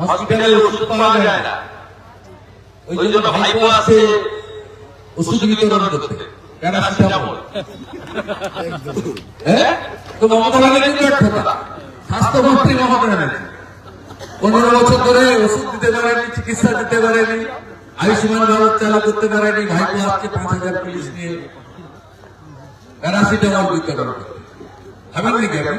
হসপিটালে ওষুধ পাওয়া যায় না। ওই জন্য ভাইপো আছে ওষুধ বিতরণ করতে। প্যারাসিটামল। হ্যাঁ? তো মমতা ব্যানার্জি এক কথা। স্বাস্থ্যমন্ত্রী মমতা ব্যানার্জি। পনেরো বছর ধরে ওষুধ দিতে পারেনি চিকিৎসা দিতে পারেনি আয়ুষ্মান ভারত চালু করতে পারেনি ভাইপো আজকে পাঁচ হাজার পুলিশ নিয়ে প্যারাসিটামল বিতরণ করতে। ভাবেন নাকি আপনি?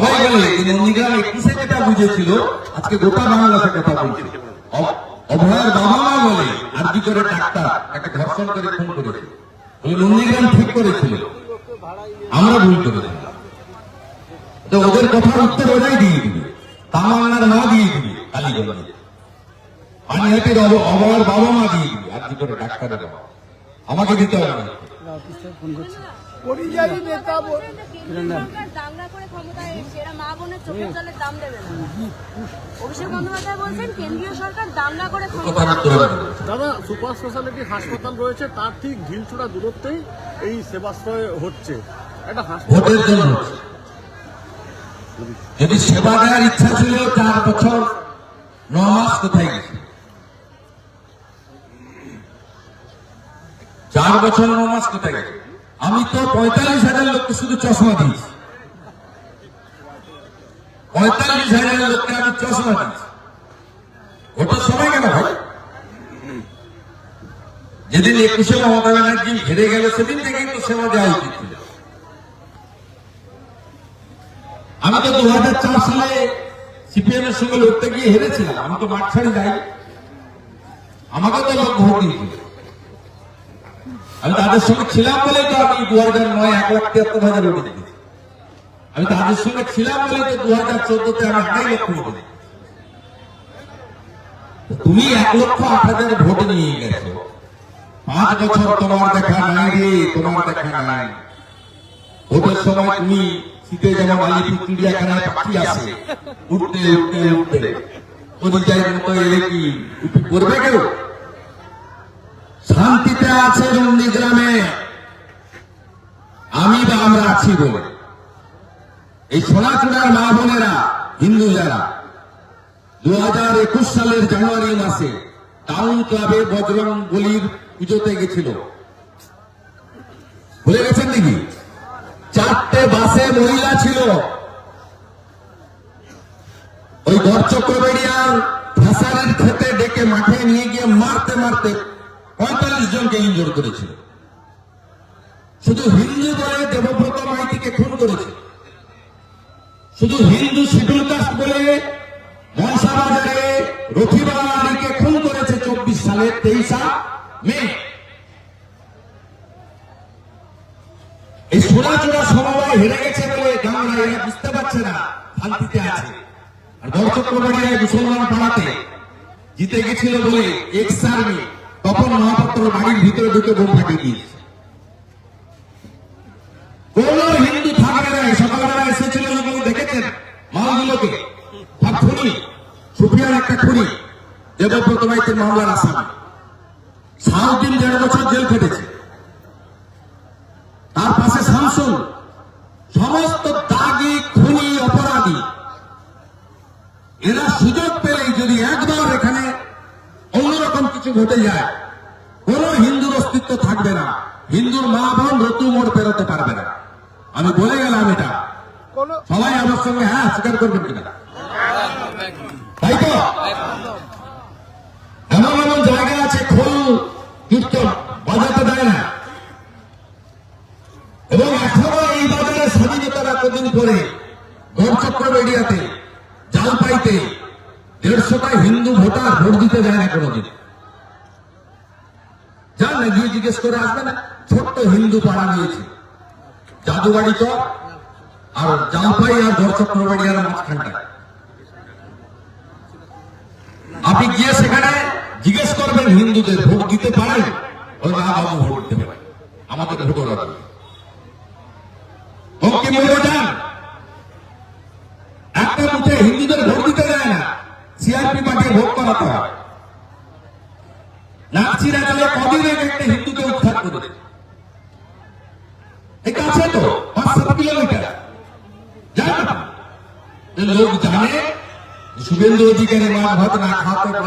সবাই বলে নন্দীগ্রাম একুশে যেটা বুঝেছিল? আজকে গোটা বাংলা কথা বলছে। অভয়ের বাবা মা বলে, আর কি করে ডাক্তার? একটা ধর্ষণ করে খুন করেছে। নন্দীগ্রাম ঠিক করেছিল। আমরা ভুল করেছিলাম তো ওদের কথার উত্তর ওরাই দিয়ে দিবে। তামান্নার মা দিয়ে দিবে কালীগঞ্জে পানিহাটির অব- অবয়ের বাবা মা দিয়ে দিবে, আর কি করে ডাক্তারের আমাকে দিতে হবে পরিযায়ী নেতা বল- কেন্দ্রীয় সরকার দাঙ্গা করে ক্ষমতায় এসছে এরা মা বোনের চোখের জলের দাম দেবে না। অভিষেক বন্দ্যোপাধ্যায় বলছেন কেন্দ্রীয় সরকার দাঙ্গা করে কথার ক্ষমতায় উত্তর হবে না। দাদা সুপার স্পেশালিটি হাসপাতাল রয়েছে তার ঠিক ঢিলছুড়া দূরত্বেই এই সেবাশ্রয় হচ্ছে। একটা হাসপাতাল। যদি সেবা দেওয়ার ইচ্ছা ছিল চার বছর ন মাস কোথায় গেছে? চার বছর ন মাস কোথায় গেছে? আমি তো পঁয়তাল্লিশ হাজার লোককে শুধু চশমা দিয়েছি। পঁয়তাল্লিশ হাজার লোককে আমি চশমা দিয়েছি। ভোটের সময় কেন ভাই? যেদিন একুশে মমতা ব্যানার্জি হেরে গেল, সেদিন থেকে তো সেবা দেওয়া উচিত ছিল। আমি তো দু হাজার চার সালে সিপিএম এর সঙ্গে লড়তে গিয়ে হেরেছিলাম। আমি তো মাঠ ছাড়ি যাই আমাকে তো লোক ভোট দিয়েছিল আমি তাদের সঙ্গে ছিলাম বলেই তো আমি দু হাজার নয়, এক লাখ তিয়াত্তর হাজার ভোট দিয়েছি আমি তাদের সঙ্গে ছিলাম বলেই তো দু হাজার চোদ্দতে আমি আড়াই লক্ষ ভোট দিয়েছি তুমি এক লক্ষ আট হাজার ভোট নিয়ে গেছো। পাঁচ বছর তোমার দেখা নাই রে, তোমার দেখা নাই। ভোটের সময় তুমি শীতে যেমন আলিপুর চিড়িয়াখানায় পাখি আসে, উঠতে উঠতে উঠতে। পরিচয় মতো এলে কি করবে কেউ? শান্তিতে আছে নন্দীগ্রামে আমি বা আমরা আছি বলে এই সোনাচূড়ার মা বোনেরা, হিন্দু যারা দু হাজার একুশ সালের জানুয়ারি মাসে টাউন ক্লাবে বজরং বলির পুজোতে গেছিল। ভুলে গেছেন নাকি? চারটে বাসে মহিলা ছিল। ওই গড়চক্রবেড়িয়ার ফ্যাসারির খেতে ডেকে মাঠে নিয়ে গিয়ে মারতে মারতে পঁয়তাল্লিশ জনকে ইনজোর করেছিল শুধু হিন্দু বলে দেবব্রত মাইতিকে খুন করেছে। শুধু হিন্দু শিডিউল কাস্ট বলে মনসাবাজারে রথিবাড়িকে খুন করেছে চব্বিশ সালের তেইশা মে। এই সোনাচূড়া সমবায় হেরে গেছে বলে গামলা এরা বুঝতে পারছে না, শান্তিতে আছে। আর দর্শকবাড়িয়ায় মুসলমান পাড়াতে জিতে গেছিল বলে এক্স আর্মি। তখন মহাপাত্র বাড়ির ভিতরে ঢুকে বোম দিয়েছে কোন হিন্দু থাকবে না সকালবেলা এসেছিল দেখেছেন মালগুলোকে। খুনি সুফিয়ান একটা খুনি দেবব্রত মাইতের মামলার আসামি। সাত দিন দেড় বছর জেল খেটেছে। তার পাশে শামসুল। সমস্ত দাগি, খুনি, অপরাধী। এরা সুযোগ পেলেই যদি একবার এখানে কিছু ঘটে যায়। কোন হিন্দুর অস্তিত্ব থাকবে না। হিন্দুর মা বোন রতু মোড় পেরোতে পারবে না। আমি বলে গেলাম এটা। সবাই আমার সঙ্গে হ্যাঁ স্বীকার করবেন কিনা? তাই তো? এমন এমন জায়গা আছে খোল কীর্তন বাজাতে দেয় না। এবং এখনও এই বাজারে স্বাধীনতার এতদিন পরে গড়চক্র এরিয়াতে জালপাইতে দেড়শোটা হিন্দু ভোটার ভোট দিতে দেয় না কোনোদিন। যান না গিয়ে জিজ্ঞেস করে আসবে না, ছোট্ট হিন্দু পাড়া নিয়েছে জাদুবাড়ি চক আর জালপাই আর দর্শকবাড়িয়ার মাঝখানটায়। আপনি গিয়ে সেখানে জিজ্ঞেস করবেন হিন্দুদের, ভোট দিতে পারেন? ওই না বাবু ভোট পারে আমাদের ভোট ওরা দেবে। বঙ্কিম যান একটা বুথে হিন্দুদের ভোট দিতে যায় না, সিআরপি পাঠিয়ে ভোট করাতে হয়। নাচিরা চলে কদিন আগে একটা হিন্দুকে উদ্ধার করে। এই কাছে তো পাঁচ সাত কিলোমিটার। জানেন লোক জানে, শুভেন্দু অধিকারী মা ভাত না খাওয়াতে